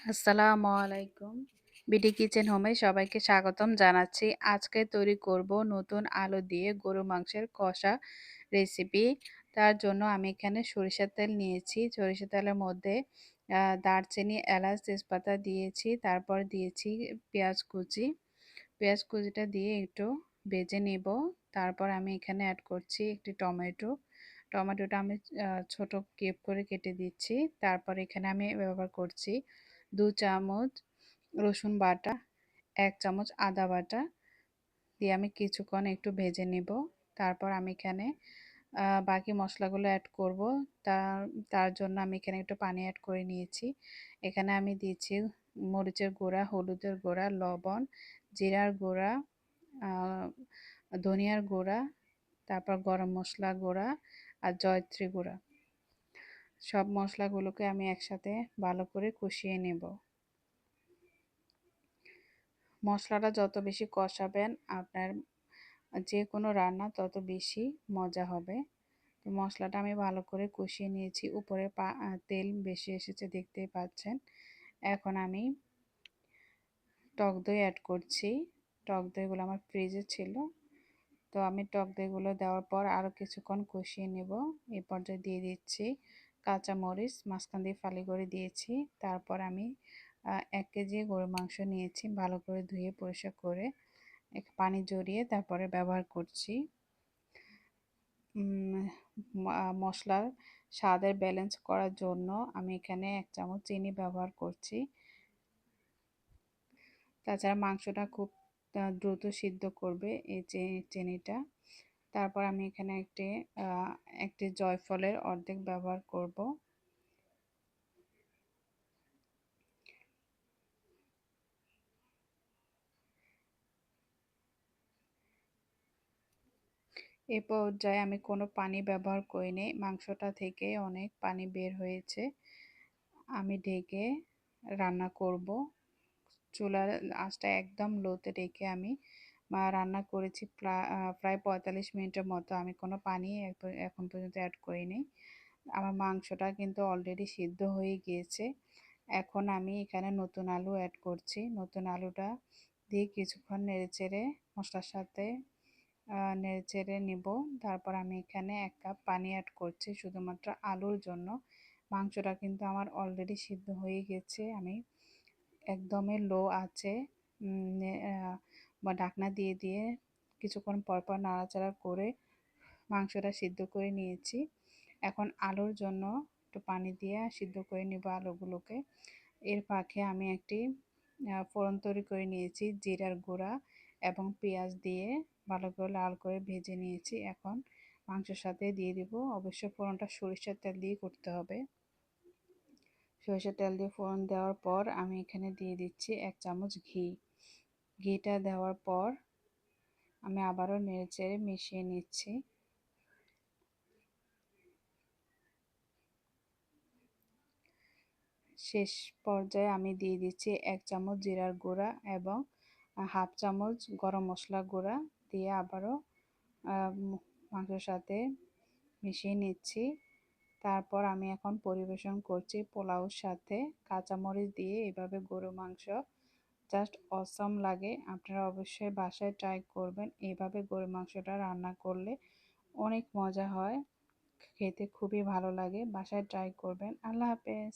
আসসালামু আলাইকুম। BD kitchen হোমে সবাইকে স্বাগতম জানাচ্ছি। আজকে তৈরি করব নতুন আলু দিয়ে গরু মাংসের কষা রেসিপি তার জন্য আমি এখানে সরিষার তেল নিয়েছি। সরিষার তেলের মধ্যে দারচিনি, এলাচ, তেজপাতা দিয়েছি। তারপর দিয়েছি পেঁয়াজ কুচি। পেঁয়াজ কুচিটা দিয়ে একটু ভেজে নেব। তারপর আমি এখানে অ্যাড করছি একটি টমেটো। টমেটোটা আমি ছোট কেপ করে কেটে দিচ্ছি। তারপর এখানে আমি ব্যবহার করছি দু চামচ রসুন বাটা, এক চামচ আদা বাটা দিয়ে আমি কিছুক্ষণ একটু ভেজে নেব। তারপর আমি এখানে বাকি মশলাগুলো অ্যাড করব। তার তার জন্য আমি এখানে একটু পানি অ্যাড করে নিয়েছি। এখানে আমি দিয়েছি মরিচের গুঁড়া, হলুদের গুঁড়া, লবণ, জিরার গুঁড়া ধনিয়ার গুঁড়া, তারপর গরম মশলা গুঁড়া আর জয়ত্রী গুঁড়া। সব মশলাগুলোকে আমি একসাথে ভালো করে কষিয়ে নেব। মশলাটা যত বেশি কষাবেন, আপনার যে কোনো রান্না তত বেশি মজা হবে। তো মশলাটা আমি ভালো করে কষিয়ে নিয়েছি। উপরে তেল বেশি এসেছে দেখতেই পাচ্ছেন। এখন আমি টক দই অ্যাড করছি। টক দইগুলো আমার ফ্রিজে ছিল। তো আমি টক দইগুলো দেওয়ার পর আরও কিছুক্ষণ কষিয়ে নেব। এই পর্যায়ে দিয়ে দিচ্ছি কাঁচামরিচ মাঝখান দিয়ে ফালি করে দিয়েছি। তারপর আমি এক কেজি গরু মাংস নিয়েছি, ভালো করে ধুয়ে পরিষ্কার করে পানি জড়িয়ে তারপরে ব্যবহার করছি। মশলার স্বাদের ব্যালেন্স করার জন্য আমি এখানে এক চামচ চিনি ব্যবহার করছি। তাছাড়া মাংসটা খুব দ্রুত সিদ্ধ করবে এই চিনিটা। তারপর আমি এখানে একটি একটি জয়ফলের অর্ধেক ব্যবহার করব। এ পর্যায়ে আমি কোনো পানি ব্যবহার করিনি। মাংসটা থেকে অনেক পানি বের হয়েছে। আমি ঢেকে রান্না করব। চুলার আঁচটা একদম লোতে রেখে আমি রান্না করেছি প্রায় পঁয়তাল্লিশ মিনিটের মতো। আমি কোনো পানি এখন পর্যন্ত অ্যাড করিনি। আমার মাংসটা কিন্তু অলরেডি সিদ্ধ হয়ে গিয়েছে। এখন আমি এখানে নতুন আলু অ্যাড করছি। নতুন আলুটা দিয়ে কিছুক্ষণ নেড়ে চেড়ে মশলার সাথে নেড়ে চেড়ে নেব। তারপর আমি এখানে এক কাপ পানি অ্যাড করছি শুধুমাত্র আলুর জন্য। মাংসটা কিন্তু আমার অলরেডি সিদ্ধ হয়ে গেছে। আমি একদমই লো আছে। বা ঢাকনা দিয়ে দিয়ে কিছুক্ষণ পরপর নাড়াচাড়া করে মাংসটা সিদ্ধ করে নিয়েছি। এখন আলুর জন্য একটু পানি দিয়ে সিদ্ধ করে নিব আলুগুলোকে। এর পাখে আমি একটি ফোড়ন তৈরি করে নিয়েছি, জিরার গুঁড়া এবং পেঁয়াজ দিয়ে ভালো করে লাল করে ভেজে নিয়েছি। এখন মাংসের সাথে দিয়ে দিব। অবশ্যই ফোড়নটা সরিষার তেল দিয়ে করতে হবে। সরিষার তেল দিয়ে ফোড়ন দেওয়ার পর আমি এখানে দিয়ে দিচ্ছি এক চামচ ঘি। ঘিটা দেওয়ার পর আমি আবারও নেড়ে চেড়ে মিশিয়ে নিচ্ছি। শেষ পর্যায়ে আমি দিয়ে দিচ্ছি এক চামচ জিরার গুঁড়া এবং হাফ চামচ গরম মশলা গুঁড়া দিয়ে আবারও মাংসের সাথে মিশিয়ে নিচ্ছি। তারপর আমি এখন পরিবেশন করছি পোলাওর সাথে কাঁচামরিচ দিয়ে এভাবে গরু মাংস জাস্ট অসম লাগে। আপনারা অবশ্যই বাসায় ট্রাই করবেন। এভাবে গরু মাংসটা রান্না করলে অনেক মজা হয়। খেতে খুবই ভালো লাগে। বাসায় ট্রাই করবেন। আল্লাহ হাফেজ।